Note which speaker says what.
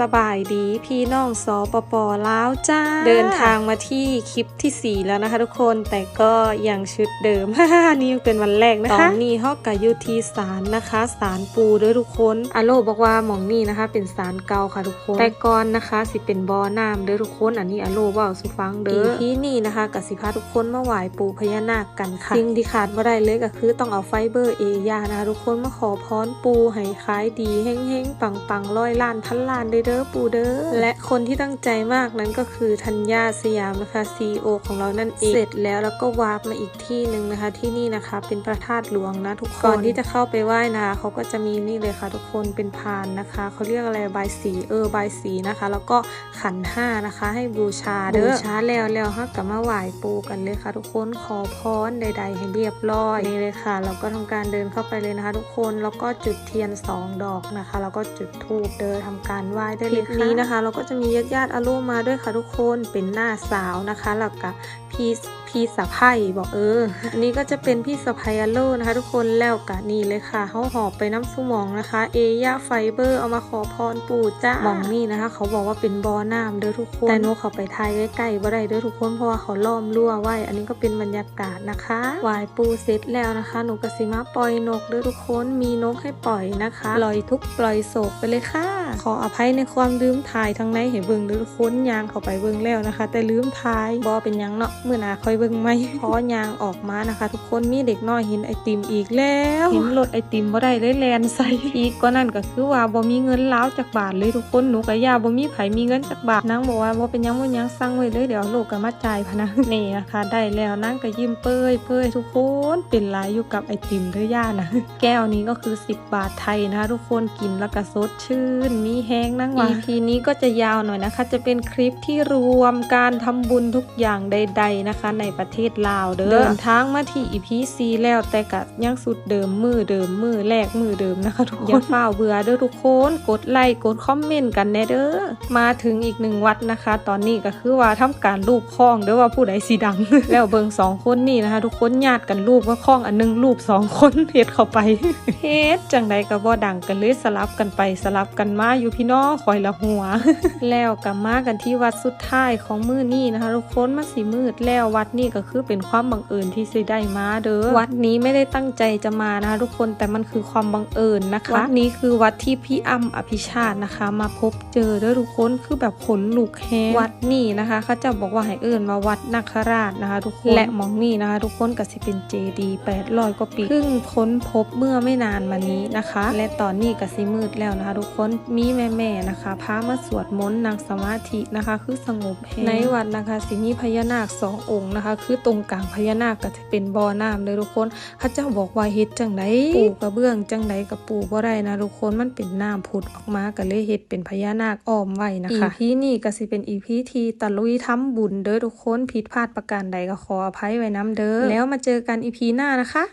Speaker 1: สบายดีพี่น้องสปปลาวจ้า เดินทางมาที่คลิปที่ 4 แล้วนะคะทุกคนแต่ก็ยังชุดเดิม นี่เป็นวันแรกนะคะ ตอนนี้ฮอกกับยูทีสารนะคะสารปูด้วยทุกคนอาโลบอกว่าหมองนี่นะคะ เป็นสารเก่าค่ะทุกคน แต่ก่อนนะคะ สิเป็นบ่อน้ำเด้อทุกคน อันนี้อาโลเว่าสุฟังเด้อที่นี่นะคะกสิพาทุกคนมาไหว้ปูพญานาคกันค่ะสิ่งที่ขาดไม่ได้เลยก็คือต้องเอาไฟเบอร์เอยานะคะทุกคนมาขอพรปูให้ขายดีเฮงๆปังๆร้อยล้านพันล้านเด้อเด้อปูเด้อและคนที่ตั้งใจมากนั้นก็คือธัญญาสยามนะคะซีอของเรานั่นเองเสร็จแล้วแล้วก็วาร์ปมาอีกที่หนึ่งนะคะ ที่นี่นะคะเป็นพระธาตุหลวงนะทุกคนก่อนที่จะเข้าไปไหว้นะคะเขาก็จะมีนี่เลยค่ะ ทุกคนเป็นพานนะคะเขาเรียกอะไรใบสีเออใบสีนะคะ แล้วก็ขันห้านะคะ ให้บูชาเด้อบูชาแล้วแล้วฮะกับมาไหว้ปูกันเลยค่ะ ทุกคนขอพรใด ๆ ให้เรียบร้อยนี่เลยค่ะ เราก็ทำการเดินเข้าไปเลยนะคะ ทุกคนแล้วก็จุดเทียนสองดอกนะคะ แล้วก็จุดธูปเดินทำการไหวได้เลยค่ะนี้นะคะ เราก็จะมีญาติญาติอารุมาด้วยค่ะทุกคนเป็นหน้าสาวนะคะแล้วก็พี่พี่สะพ้ายบอกเออ อันนี้ก็จะเป็นพี่สะพ้ายอาโลนะคะทุกคนแล้วกะนี่เลยค่ะเขาหอบไปน้ำสมองนะคะ เอย่าไฟเบอร์เอามาขอพรปู่จ้ามองนี่นะคะ เขาบอกว่าเป็นบ่อน้ำเด้อทุกคนแต่หนูเขาไปทายใกล้ๆบ่ได้เด้อทุกคนเพราะว่าเขาล้อมรั้วไว้อันนี้ก็เป็นบรรยากาศนะคะไวายปูเสร็จแล้วนะคะหนูกสิมาปล่อยนกเด้อทุกคนมีนกให้ปล่อยนะคะ ปล่อยทุกปล่อยโศกไปเลยค่ะ ขออภัยในความลืมถ่ายทั้งในเห็นเบิ่งเด้อทุกคนยางเข้าไปเบิ่งแล้วนะคะ แต่ลืมถ่ายบ่เป็นหยังเนาะเมื่อหนาค่อยเบิ่งไหมเพราะยางออกมานะคะ ทุกคนมีเด็กน้อยเห็นไอติมอีกแล้วเห็นรถไอติมบ่ได้เลยแลนใส่อีกก็นั่นก็คือว่าบ่มีเงินล้าวจากบาทเลยทุกคนหนูกับยาบ่มีไผมีเงินจากบาทนางบอกว่าบ่เป็นหยังบ่หยังสั่งไว้เลยเดี๋ยวโลกก็มาจ่ายพะนะนี่นะคะได้แล้วนางก็ยิ้มเป้ยเป้ยทุกคนเป็นหลายอยู่กับไอติมเด้อย่านะแก้วนี้ก็คือ 10 บาทไทยนะคะทุกคนกินแล้วก็สดชื่นมีแห้งนั่งว่า EP นี้ก็จะยาวหน่อยนะคะ จะเป็นคลิปที่รวมการทำบุญทุกอย่างใด ๆนะคะ ในประเทศลาวเด้อเดินทางมาที่ EP 4แล้วแต่กะยังสุดเดิมมือเดิมมือแรกมือเดิมนะคะทุกคนอย่าเฝ้าเบื่อเด้อทุกคนกดไลค์กดคอมเมนต์กันแน่เด้อมาถึงอีกหนึ่งวัดนะคะ ตอนนี้ก็คือว่าทำการรูปคล้องเด้อว่าผู้ใดสีดัง แล้วเบิงสองคนนี่นะคะ ทุกคนญาติกันรูปว่าคล้องอันหนึงรูปสองคนเฮ็ดเข้าไปเฮ็ดจังใดก็บ่ดังกันเลยสลับกันไปสลับกันมาอยู่พี่น้องคอยละหัว แล้วก็มากันที่วัดสุดท้ายของมือนี้นะคะ ทุกคนมันสิมืดแล้ววัดนี้ก็คือเป็นความบังเอิญที่สิได้มาเด้อวัดนี้ไม่ได้ตั้งใจจะมานะคะ ทุกคนแต่มันคือความบังเอิญนะคะวัดนี้คือวัดที่พี่อ้ำอภิชาตินะคะ มาพบเจอเด้อทุกคนคือแบบขนลุกแฮงวัดนี้นะคะเขาจะบอกว่าให้เอิญมาวัดนาคราชนะคะ ทุกคนและมองนี่นะคะ ทุกคนก็สิเป็นเจดีย์800กว่าปีเพิ่งค้นพบเมื่อไม่นานมานี้นะคะ และตอนนี้ก็สิมืดแล้วนะคะ ทุกคนมีแม่ๆนะคะพามาสวดมนต์นั่งสมาธินะคะ คือสงบแฮงในวัดนะคะสิมีพญานาคสององค์นะคะ คือตรงกลางพญานาคก็จะเป็นบ่อน้ำเลยทุกคนข้าเจ้าบอกว่าเฮ็ดจังไดปูกระเบื้องจังไดกับปูบ่ได้นะทุกคนมันเป็นน้ำผุดออกมาก็เลยเฮ็ดเป็นพญานาคอ้อมไว้นะคะอีพีนี้ก็สิเป็นอีพีที่ตะลุยทำบุญเด้อทุกคนผิดพลาดประการใดก็ขออภัยไว้น้ำเด้อแล้วมาเจอกันอีพีหน้านะคะ